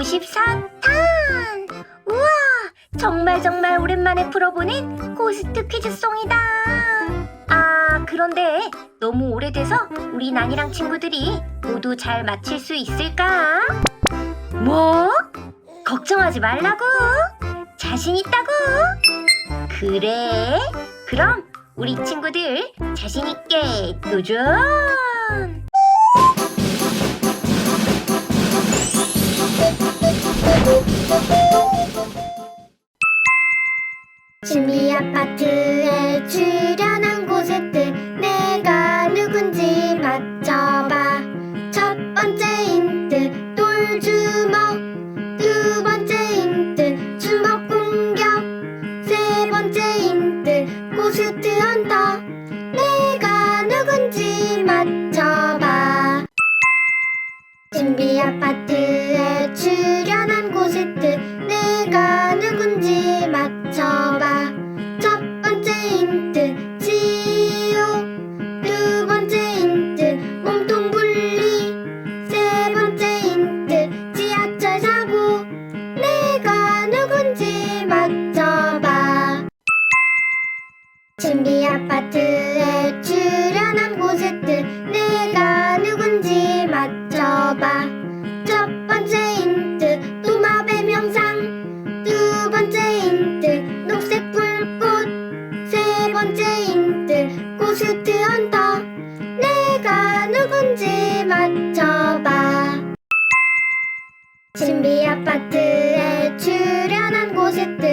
54탄! 우와! 정말 정말 오랜만에 풀어보는 고스트 퀴즈송이다! 아, 그런데 너무 오래돼서 우리 난이랑 친구들이 모두 잘 맞힐 수 있을까? 뭐? 걱정하지 말라고! 자신 있다고! 그래? 그럼 우리 친구들 자신 있게 도전! 신비 아파트에 출연한 고스트 내가 누군지 맞춰봐. 첫 번째 힌트 돌주먹. 두 번째 힌트 주먹 공격. 세 번째 힌트 고스트 헌터. 내가 누군지 맞춰봐. 신비 아파트에 출연한 고스트 신비 아파트에 출연한 고스트 내가 누군지 맞춰봐. 첫 번째 힌트 도마뱀 형상. 두 번째 힌트 녹색 불꽃. 세 번째 힌트 고스트 헌터. 내가 누군지 맞춰봐. 신비 아파트에 출연한 누군지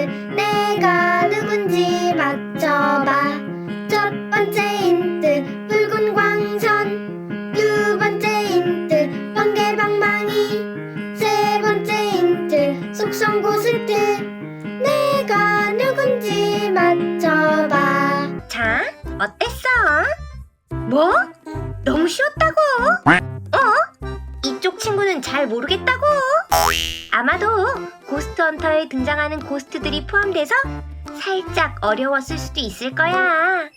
맞춰봐 첫 번째 힌트 붉은 광선 두 번째 힌트 번개 방망이 세 번째 힌트 속성 고스트 내가 누군지 맞춰봐 자, 어땠어? 뭐? 너무 쉬웠다고? 어? 이쪽 친구는 잘 모르겠다고? 아마도 고스트 헌터에 등장하는 고스트들이 포함돼서 살짝 어려웠을 수도 있을 거야.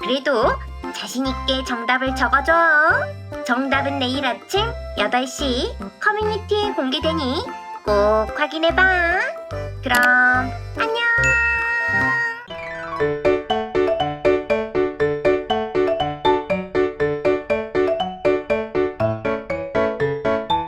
그래도 자신있게 정답을 적어줘. 정답은 내일 아침 8시 커뮤니티에 공개되니 꼭 확인해봐. 그럼!